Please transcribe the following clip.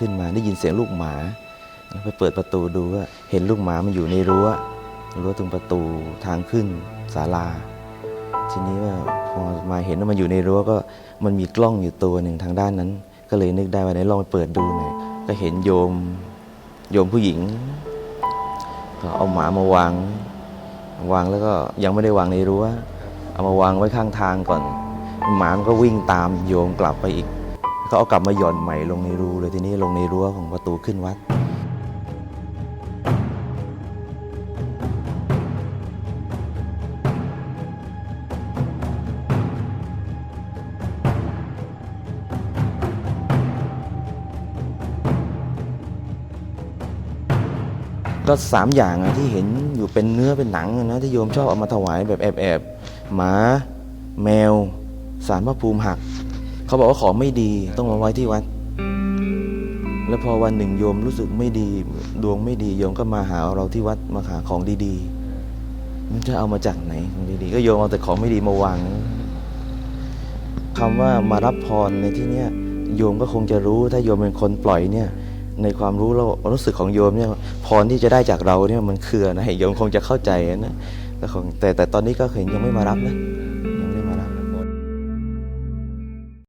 ขึ้นมาได้ยินเสียงลูกหมาไปเปิดประตูดูก็เห็นลูกหมามันอยู่ในรั้วรั้วตรงประตูทางขึ้นศาลา ทีนี้ว่าพอมาเห็นว่ามันอยู่ในรั้วก็มันมีกล้องอยู่ตัวหนึ่งทางด้านนั้น ก็เลยนึกได้ว่าไหนลองไปเปิดดูหน่อยก็เห็นโยมโยมผู้หญิงก็เอาหมามาวาง วางแล้วก็ยังไม่ได้วางในรั้ว เอามาวางไว้ข้างทางก่อน หมามันก็วิ่งตามโยมกลับไปอีก ก็เอากลับมาหย่อนใหม่ลงในรูเลยทีนี้ลงในรั้วของประตูขึ้นวัด ก็สามอย่างอะที่เห็นอยู่เป็นเนื้อเป็นหนังนะที่โยมชอบเอามาถวายแบบแอบๆหมา แมว สารพระภูมิหัก เขาบอกว่าของไม่ดีต้องมาไว้ที่วัด แล้วพอวันหนึ่งโยมรู้สึกไม่ดี ดวงไม่ดีโยมก็มาหาเราที่วัดมาหาของดีๆ มันจะเอามาจากไหนของดีๆ ก็โยมเอาแต่ของไม่ดีมาวางคำว่ามารับพรในที่เนี้ยโยมก็คงจะรู้ถ้าโยมเป็นคนปล่อยเนี่ย ในความรู้เรารู้สึกของโยมเนี่ยพรที่จะได้จากเราเนี่ยมันคืออะไรโยมคงจะเข้าใจนะแต่คงแต่แต่ตอนนี้ก็เห็นยังไม่มารับนะ